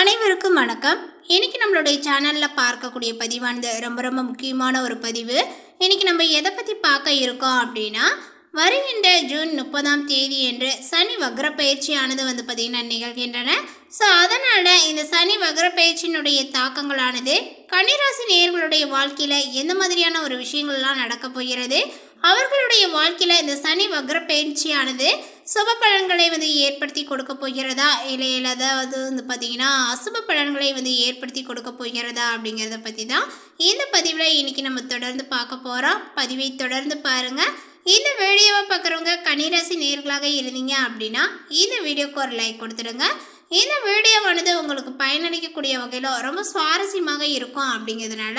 அனைவருக்கும் வணக்கம். இன்றைக்கி நம்மளுடைய சேனலில் பார்க்கக்கூடிய பதிவானது ரொம்ப ரொம்ப முக்கியமான ஒரு பதிவு. இன்றைக்கி நம்ம எதை பற்றி பார்க்க இருக்கோம் அப்படின்னா வருகின்ற ஜூன் முப்பதாம் தேதி என்று சனி வக்ர பயிற்சியானது வந்து பார்த்திங்கன்னா நிகழ்கின்றன. ஸோ அதனால் இந்த சனி வக்ர பயிற்சியினுடைய தாக்கங்களானது கன்னிராசி நேயர்களுடைய வாழ்க்கையில் எந்த மாதிரியான ஒரு விஷயங்கள்லாம் நடக்க போகிறது? அவர்களுடைய வாழ்க்கையில் இந்த சனி வக்ர பயிற்சியானது சுப பலன்களை வந்து ஏற்படுத்தி கொடுக்க போகிறதா? இல்லை அதாவது வந்து பார்த்தீங்கன்னா அசுப பலன்களை வந்து ஏற்படுத்தி கொடுக்க போகிறதா? அப்படிங்கிறத பற்றி தான் இந்த பதிவில் இன்னைக்கு நம்ம தொடர்ந்து பார்க்க போகிறோம் பதிவை தொடர்ந்து பாருங்கள் இந்த வீடியோவை பார்க்குறவங்க கன்னிராசி நேர்களாக இருந்தீங்க அப்படின்னா இந்த வீடியோக்கு ஒரு லைக் கொடுத்துடுங்க. இந்த வீடியோவானது உங்களுக்கு பயனளிக்கக்கூடிய வகையில் ரொம்ப சுவாரஸ்யமாக இருக்கும் அப்படிங்கிறதுனால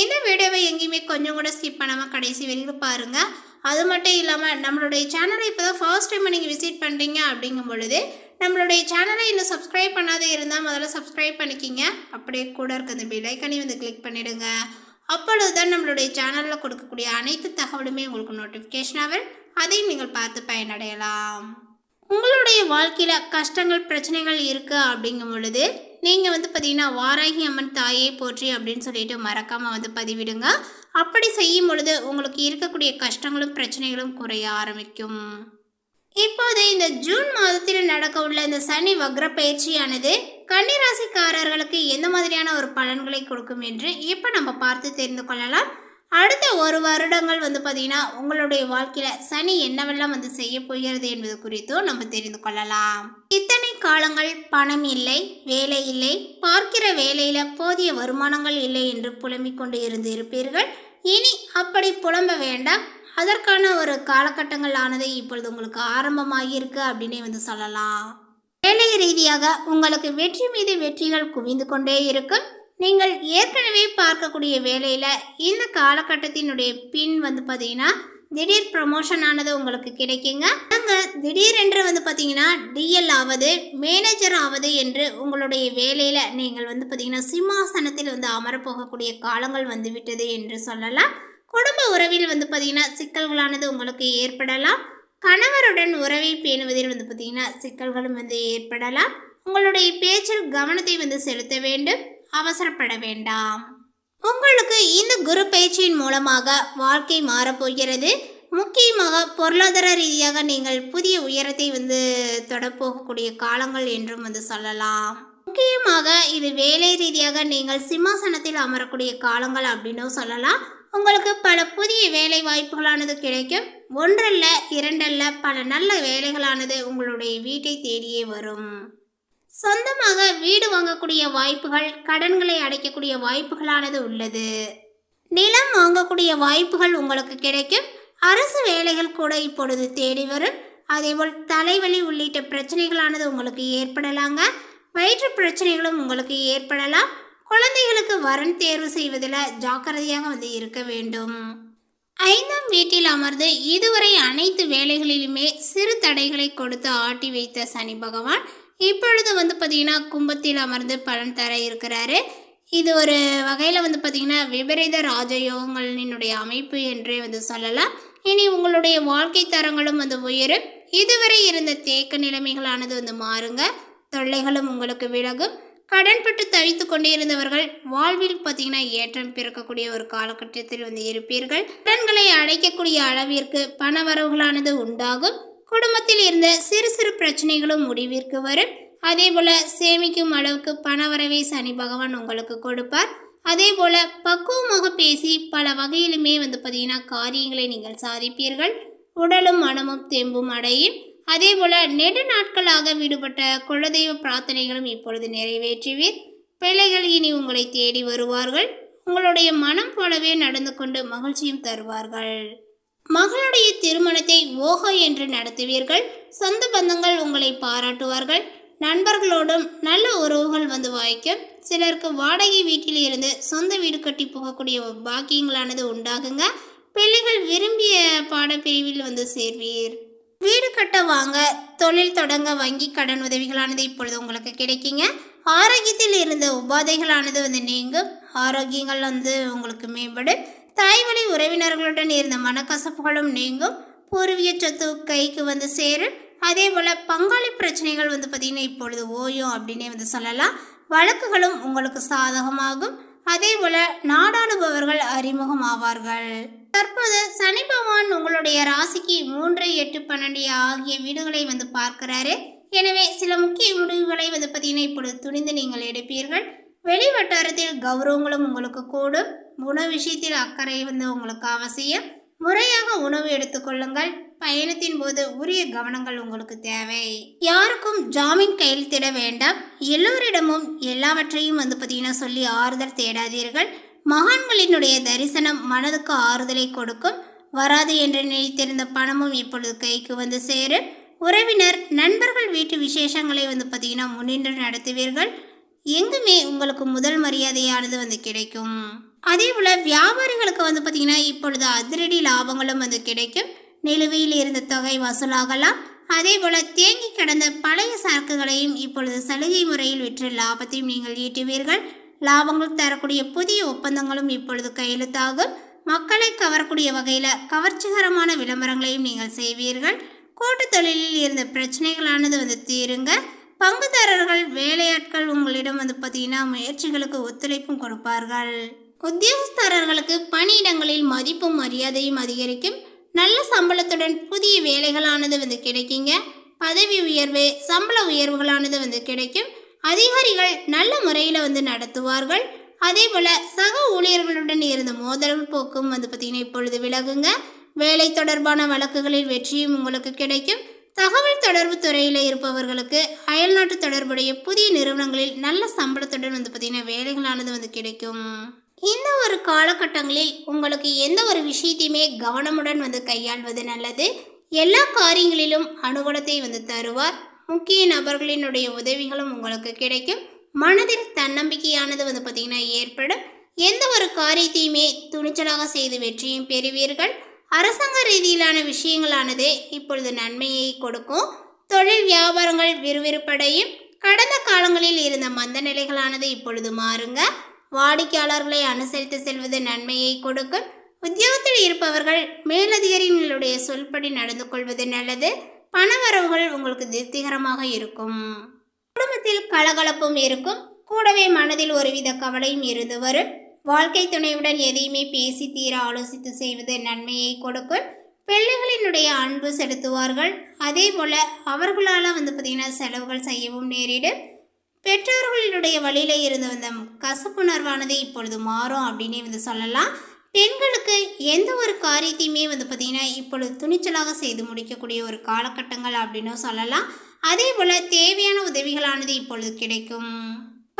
இந்த வீடியோவை எங்கேயுமே கொஞ்சம் கூட ஸ்கிப் பண்ணாமல் கடைசி வெளியில் பாருங்கள் அது மட்டும் இல்லாமல் நம்மளுடைய சேனலை இப்போ தான் ஃபர்ஸ்ட் டைம் நீங்கள் விசிட் பண்ணுறீங்க அப்படிங்கும் பொழுது நம்மளுடைய சேனலை இன்னும் சப்ஸ்கிரைப் பண்ணாத இருந்தால் முதல்ல சப்ஸ்கிரைப் பண்ணிக்கிங்க. அப்படியே கூட இருக்க அந்த பிலைக்கனி வந்து கிளிக் பண்ணிவிடுங்க அப்பொழுது தான் நம்மளுடைய சேனலில் கொடுக்கக்கூடிய அனைத்து தகவலுமே உங்களுக்கு நோட்டிஃபிகேஷனாக அதையும் நீங்கள் பார்த்து பயனடையலாம். உங்களுடைய வாழ்க்கையில் கஷ்டங்கள் பிரச்சனைகள் இருக்குது அப்படிங்கும் பொழுது நீங்கள் வந்து பார்த்தீங்கன்னா வாராகி அம்மன் தாயை போற்றி அப்படின்னு சொல்லிட்டு மறக்காமல் வந்து பதிவிடுங்க. அப்படி செய்யும் பொழுது உங்களுக்கு இருக்கக்கூடிய கஷ்டங்களும் பிரச்சனைகளும் குறைய ஆரம்பிக்கும். இப்போது இந்த ஜூன் மாதத்தில் நடக்க உள்ள இந்த சனி வக்ர பயிற்சியானது கன்னிராசிக்காரர்களுக்கு எந்த மாதிரியான ஒரு பலன்களை கொடுக்கும் என்று இப்போ நம்ம பார்த்து தெரிந்து கொள்ளலாம். அடுத்த ஒரு வருடங்கள் வந்து பார்த்தீங்கன்னா உங்களுடைய வாழ்க்கையில் சனி என்னவெல்லாம் வந்து செய்ய போகிறது என்பது குறித்தும் நம்ம தெரிந்து கொள்ளலாம். இத்தனை காலங்கள் பணம் இல்லை வேலை இல்லை பார்க்கிற வேலையில் போதிய வருமானங்கள் இல்லை என்று புலம்பிக் கொண்டு இருந்து இருப்பீர்கள் இனி அப்படி புலம்ப வேண்டாம். அதற்கான ஒரு காலகட்டங்கள் ஆனது இப்பொழுது உங்களுக்கு ஆரம்பமாகியிருக்கு அப்படின்னே வந்து சொல்லலாம். வேலை ரீதியாக உங்களுக்கு வெற்றி மீது வெற்றிகள் குவிந்து கொண்டே இருக்கும். நீங்கள் ஏற்கனவே பார்க்கக்கூடிய வேலையில் இந்த காலகட்டத்தினுடைய பின் வந்து பார்த்தீங்கன்னா திடீர் ப்ரமோஷன் ஆனது உங்களுக்கு கிடைக்குங்க. நாங்கள் திடீரென்று வந்து பார்த்தீங்கன்னா டிஎல் ஆவது மேனேஜர் ஆவது என்று உங்களுடைய வேலையில் நீங்கள் வந்து பார்த்தீங்கன்னா சிம்மாசனத்தில் வந்து அமரப்போகக்கூடிய காலங்கள் வந்துவிட்டது என்று சொல்லலாம். குடும்ப உறவில் வந்து பார்த்தீங்கன்னா சிக்கல்களானது உங்களுக்கு ஏற்படலாம். கணவருடன் உறவை பேணுவதில் வந்து பார்த்தீங்கன்னா சிக்கல்களும் வந்து ஏற்படலாம். உங்களுடைய பேச்சில் கவனத்தை வந்து செலுத்த வேண்டும். அவசரப்பட வேண்டாம். உங்களுக்கு இந்த குரு பயிற்சியின் மூலமாக வாழ்க்கை மாறப்போகிறது முக்கியமாக பொருளாதார ரீதியாக நீங்கள் புதிய உயரத்தை வந்து தொடப்போகக்கூடிய காலங்கள் என்றும் வந்து சொல்லலாம். முக்கியமாக இது வேலை ரீதியாக நீங்கள் சிம்மாசனத்தில் அமரக்கூடிய காலங்கள் அப்படின்னும் சொல்லலாம். உங்களுக்கு பல புதிய வேலை வாய்ப்புகளானது கிடைக்கும். ஒன்றல்ல இரண்டல்ல பல நல்ல வேலைகளானது உங்களுடைய வீட்டை தேடியே வரும். சொந்தமாக வீடு வாங்கக்கூடிய வாய்ப்புகள் கடன்களை அடைக்கக்கூடிய வாய்ப்புகளானது உள்ளது. நிலம் வாங்கக்கூடிய வாய்ப்புகள் உங்களுக்கு கிடைக்கும். அரசு வேலைகள் கூட இப்பொழுது தேடி வரும். அதேபோல் தலைவலி உள்ளிட்ட பிரச்சனைகளானது உங்களுக்கு ஏற்படலாங்க. வயிற்று பிரச்சனைகளும் உங்களுக்கு ஏற்படலாம். குழந்தைகளுக்கு வரன் தேர்வு செய்வதில் ஜாக்கிரதையாக வந்து இருக்க வேண்டும். ஐந்தாம் வீட்டில் அமர்ந்து இதுவரை அனைத்து வேலைகளிலுமே சிறு தடைகளை கொடுத்து ஆட்டி வைத்த சனி பகவான் இப்பொழுது வந்து பார்த்திங்கன்னா கும்பத்தில் அமர்ந்து பலன் தர இருக்கிறாரு. இது ஒரு வகையில் வந்து பார்த்திங்கன்னா விபரீத ராஜயோகங்களினுடைய அமைப்பு என்றே வந்து சொல்லலாம். இனி உங்களுடைய வாழ்க்கை தரங்களும் வந்து உயரும். இதுவரை இருந்த தேக்க நிலைமைகளானது வந்து மாறுங்க. தொல்லைகளும் உங்களுக்கு விலகும். கடன்பட்டு தவித்து கொண்டே இருந்தவர்கள் வாழ்வில் பார்த்தீங்கன்னா ஏற்றம் பிறக்கக்கூடிய ஒரு காலகட்டத்தில் வந்து இருப்பீர்கள். கடன்களை அடைக்கக்கூடிய அளவிற்கு பண வரவுகளானது உண்டாகும். குடும்பத்தில் இருந்த சிறு சிறு பிரச்சனைகளும் முடிவிற்கு வரும். அதே போல சேமிக்கும் அளவுக்கு பணவரவை சனி பகவான் உங்களுக்கு கொடுப்பார். அதே போல பக்குவமாக பேசி பல வகையிலுமே வந்து பார்த்தீங்கன்னா காரியங்களை நீங்கள் சாதிப்பீர்கள். உடலும் மனமும் தெம்பும் அடையும். அதே போல நெடு நாட்களாக விடுபட்ட குலதெய்வ பிரார்த்தனைகளும் இப்பொழுது நிறைவேற்றுவீர். பிள்ளைகள் இனி உங்களை தேடி வருவார்கள். உங்களுடைய மனம் போலவே நடந்து கொண்டு மகிழ்ச்சியும் தருவார்கள். மகளுடைய திருமணத்தை ஓஹோ என்று நடத்துவீர்கள். சொந்த பந்தங்கள் உங்களை பாராட்டுவார்கள். நண்பர்களோடும் நல்ல உறவுகள் வந்து வாய்க்கும். சிலருக்கு வாடகை வீட்டில் இருந்து சொந்த வீடு கட்டி போகக்கூடிய பாக்கியங்களானது உண்டாகுங்க. பிள்ளைகள் விரும்பிய பாடப்பிரிவில் வந்து சேர்வீர். வீடு கட்ட வாங்க தொழில் தொடங்க வங்கி கடன் உதவிகளானது இப்பொழுது உங்களுக்கு கிடைக்குங்க. ஆரோக்கியத்தில் இருந்த உபாதைகளானது வந்து நீங்கும். ஆரோக்கியங்கள் வந்து உங்களுக்கு மேம்படும். தாய்வழி உறவினர்களுடன் இருந்த மனக்கசப்புகளும் நீங்கும். பூர்வீக சொத்து கைக்கு வந்து சேரும். அதே போல் பங்காளி பிரச்சனைகள் வந்து பார்த்திங்கன்னா இப்பொழுது ஓயும் அப்படின்னே வந்து சொல்லலாம். வழக்குகளும் உங்களுக்கு சாதகமாகும். அதே போல் நாடாளுபவர்கள் அறிமுகம் ஆவார்கள். தற்போது சனி பகவான் உங்களுடைய ராசிக்கு மூன்று எட்டு பன்னெண்டு ஆகிய வீடுகளை வந்து பார்க்கிறாரு. எனவே சில முக்கிய முடிவுகளை வந்து பார்த்தீங்கன்னா இப்பொழுது துணிந்து நீங்கள் எடுப்பீர்கள். வெளி வட்டாரத்தில் கௌரவங்களும் உங்களுக்கு கூடும். உணவு விஷயத்தில் அக்கறை வந்து உங்களுக்கு அவசியம். முறையாக உணவு எடுத்துக்கொள்ளுங்கள் பயணத்தின் போது உரிய கவனங்கள் உங்களுக்கு தேவை. யாருக்கும் ஜாமீன் கையெழுத்திட வேண்டாம். எல்லோரிடமும் எல்லாவற்றையும் வந்து பார்த்தீங்கன்னா சொல்லி ஆறுதல் தேடாதீர்கள். மகான்களினுடைய தரிசனம் மனதுக்கு ஆறுதலை கொடுக்கும். வராது என்று நினைத்திருந்த பணமும் இப்பொழுது கைக்கு வந்து சேரும். உறவினர் நண்பர்கள் வீட்டு விசேஷங்களை வந்து பார்த்தீங்கன்னா முன்னின்று நடத்துவீர்கள். எங்குமே உங்களுக்கு முதல் மரியாதையானது வந்து கிடைக்கும். அதே போல் வியாபாரிகளுக்கு வந்து பார்த்திங்கன்னா இப்பொழுது அதிரடி லாபங்களும் வந்து கிடைக்கும். நிலுவையில் இருந்த தொகை வசூலாகலாம். அதே போல் தேங்கி கிடந்த பழைய சரக்குகளையும் இப்பொழுது சலுகை முறையில் விற்று லாபத்தையும் நீங்கள் ஈட்டுவீர்கள். லாபங்கள் தரக்கூடிய புதிய ஒப்பந்தங்களும் இப்பொழுது கையெழுத்தாகும். மக்களை கவரக்கூடிய வகையில் கவர்ச்சிகரமான விளம்பரங்களையும் நீங்கள் செய்வீர்கள். கூட்டு தொழிலில் இருந்த பிரச்சனைகளானது வந்து தீருங்க. பங்குதாரர்கள் வேலையாட்கள் உங்களிடம் வந்து பார்த்தீங்கன்னா முயற்சிகளுக்கு ஒத்துழைப்பும் கொடுப்பார்கள். உத்தியோகஸ்தரர்களுக்கு பணியிடங்களில் மதிப்பும் மரியாதையும் அதிகரிக்கும். நல்ல சம்பளத்துடன் புதிய வேலைகளானது வந்து கிடைக்குங்க. பதவி உயர்வு சம்பள உயர்வுகளானது வந்து கிடைக்கும். அதிகாரிகள் நல்ல முறையில் வந்து நடத்துவார்கள். அதே போல் சக ஊழியர்களுடன் இருந்த மோதல் போக்கும் வந்து பார்த்திங்கன்னா இப்பொழுது விலகுங்க. வேலை தொடர்பான வழக்குகளில் வெற்றியும் உங்களுக்கு கிடைக்கும். தகவல் தொடர்பு துறையில் இருப்பவர்களுக்கு அயல்நாட்டு தொடர்புடைய புதிய நிறுவனங்களில் நல்ல சம்பளத்துடன் வந்து பார்த்திங்கன்னா வேலைகளானது வந்து கிடைக்கும். இந்த ஒரு காலகட்டங்களில் உங்களுக்கு எந்த ஒரு விஷயத்தையுமே கவனமுடன் வந்து கையாள்வது நல்லது? எல்லா காரியங்களிலும் அனுகூலத்தை வந்து தருவார். முக்கிய நபர்களினுடைய உதவிகளும் உங்களுக்கு கிடைக்கும். மனதில் தன்னம்பிக்கையானது வந்து பார்த்திங்கன்னா ஏற்படும். எந்த ஒரு காரியத்தையுமே துணிச்சலாக செய்து வெற்றியும் பெறுவீர்கள். அரசாங்க ரீதியிலான விஷயங்களானது இப்பொழுது நன்மையை கொடுக்கும். தொழில் வியாபாரங்கள் விறுவிறுப்படையும். கடந்த காலங்களில் இருந்த மந்த நிலைகளானது இப்பொழுது மாறுங்க. வாடிக்கையாளர்களை அனுசரித்து செல்வது நன்மையை கொடுக்கும். உத்தியோகத்தில் இருப்பவர்கள் மேலதிகாரிகளுடைய சொல்படி நடந்து கொள்வது நல்லது. பணவரவுகள் உங்களுக்கு திருப்திகரமாக இருக்கும். குடும்பத்தில் கலகலப்பும் இருக்கும். கூடவே மனதில் ஒருவித கவலையும் இருந்து வரும். வாழ்க்கை துணையுடன் எதையுமே பேசி தீர ஆலோசித்து செய்வது நன்மையை கொடுக்கும். பிள்ளைகளினுடைய அன்பு செலுத்துவார்கள். அதே போல் அவர்களால் வந்து பார்த்திங்கன்னா செலவுகள் செய்யவும் நேரிடும். பெற்றோர்களுடைய வழியில் இருந்து வந்த கசப்புணர்வானது இப்பொழுது மாறும் அப்படின்னே வந்து சொல்லலாம். பெண்களுக்கு எந்த ஒரு காரியத்தையுமே வந்து பார்த்திங்கன்னா இப்பொழுது துணிச்சலாக செய்து முடிக்கக்கூடிய ஒரு காலகட்டங்கள் அப்படின்னும் சொல்லலாம். அதே போல் தேவையான உதவிகளானது இப்பொழுது கிடைக்கும்.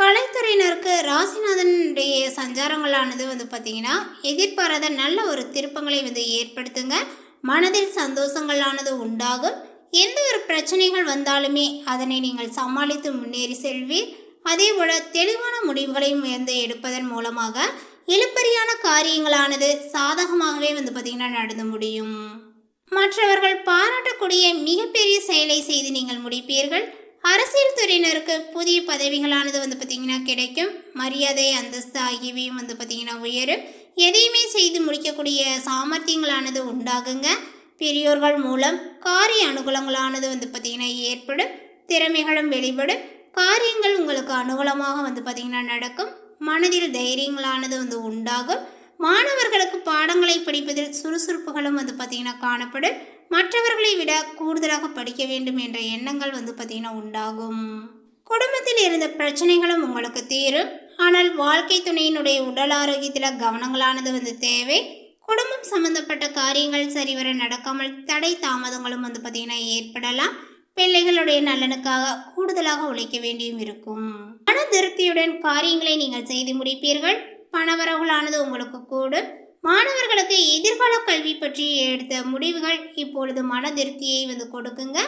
கலைத்துறையினருக்கு ராசிநாதனுடைய சஞ்சாரங்களானது வந்து பார்த்திங்கன்னா எதிர்பாராத நல்ல ஒரு திருப்பங்களை வந்து ஏற்படுத்துங்க. மனதில் சந்தோஷங்களானது உண்டாகும். எந்த ஒரு பிரச்சனைகள் வந்தாலுமே அதனை நீங்கள் சமாளித்து முன்னேறி செல்வீர். அதேபோல தெளிவான முடிவுகளை வந்து எடுப்பதன் மூலமாக இழுப்பறியான காரியங்களானது சாதகமாகவே வந்து பார்த்திங்கன்னா நடந்து முடியும். மற்றவர்கள் பாராட்டக்கூடிய மிகப்பெரிய செயலை செய்து நீங்கள் முடிப்பீர்கள். அரசியல் துறையினருக்கு புதிய பதவிகளானது வந்து பார்த்திங்கன்னா கிடைக்கும். மரியாதை அந்தஸ்து ஆகியவையும் வந்து பார்த்திங்கன்னா உயரும். எதையுமே செய்து முடிக்கக்கூடிய சாமர்த்தியங்களானது உண்டாகுங்க. பெரியோர்கள் மூலம் காரிய அனுகூலங்களானது வந்து பார்த்திங்கன்னா ஏற்படும் திறமைகளும் வெளிப்படும். காரியங்கள் உங்களுக்கு அனுகூலமாக வந்து பார்த்திங்கன்னா நடக்கும். மனதில் தைரியங்களானது வந்து உண்டாகும். மாணவர்களுக்கு பாடங்களை படிப்பதில் சுறுசுறுப்புகளும் வந்து பார்த்திங்கன்னா காணப்படும். மற்றவர்களை விட கூடுதலாக படிக்க வேண்டும் என்ற எண்ணங்கள் வந்து பார்த்திங்கன்னா உண்டாகும். குடும்பத்தில் இருந்த பிரச்சனைகளும் உங்களுக்கு தீரும். ஆனால் வாழ்க்கை துணையினுடைய உடல் ஆரோக்கியத்தில் கவனங்களானது வந்து தேவை. குடும்பம் சம்மந்தப்பட்ட காரியங்கள் சரிவர நடக்காமல் தடை தாமதங்களும் வந்து பார்த்திங்கன்னா ஏற்படலாம். பிள்ளைகளுடைய நலனுக்காக கூடுதலாக உழைக்க வேண்டியும் இருக்கும். மன திருப்தியுடன் காரியங்களை நீங்கள் செய்து முடிப்பீர்கள். பணவரவுகளானது உங்களுக்கு கூடும். மாணவர்களுக்கு எதிர்கால கல்வி பற்றி எடுத்த முடிவுகள் இப்பொழுது மன திருப்தியை வந்து கொடுக்குங்க.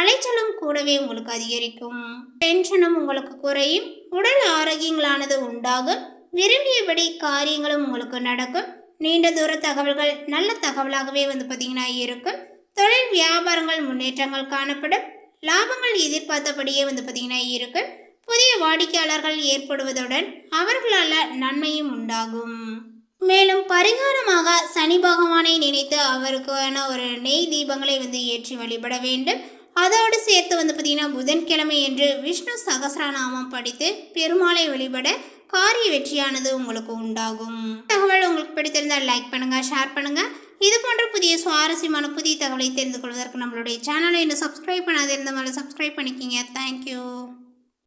அலைச்சலும் கூடவே உங்களுக்கு அதிகரிக்கும். டென்ஷனும் உங்களுக்கு குறையும். உடல் ஆரோக்கியங்களானது உண்டாகும். விரும்பியபடி காரியங்களும் உங்களுக்கு நடக்கும். நீண்ட தூர தகவல்கள் நல்ல தகவலாகவே வந்து பார்த்திங்கன்னா இருக்கும். தொழில் வியாபாரங்கள் முன்னேற்றங்கள் காணப்படும். லாபங்கள் எதிர்பார்த்தபடியே வந்து பார்த்திங்கன்னா இருக்கும். புதிய வாடிக்கையாளர்கள் ஏற்படுவதுடன் அவர்களால் நன்மையும் உண்டாகும். மேலும் பரிகாரமாக சனி பகவானை நினைத்து அவருக்கான ஒரு நெய் தீபங்களை வந்து ஏற்றி வழிபட வேண்டும். அதோடு சேர்த்து வந்து பார்த்தீங்கன்னா புதன்கிழமை என்று விஷ்ணு சகஸ்ரநாமம் படித்து பெருமாளை வழிபட காரிய வெற்றியானது உங்களுக்கு உண்டாகும். தகவல் உங்களுக்கு பிடித்திருந்தால் லைக் பண்ணுங்கள் ஷேர் பண்ணுங்கள் இது போன்ற புதிய சுவாரஸ்யமான புதிய தகவலை தெரிந்து கொள்வதற்கு நம்மளுடைய சேனலை இன்னும் சப்ஸ்கிரைப் பண்ணாதிருந்தவங்களை சப்ஸ்கிரைப் பண்ணிக்கிங்க. Thank you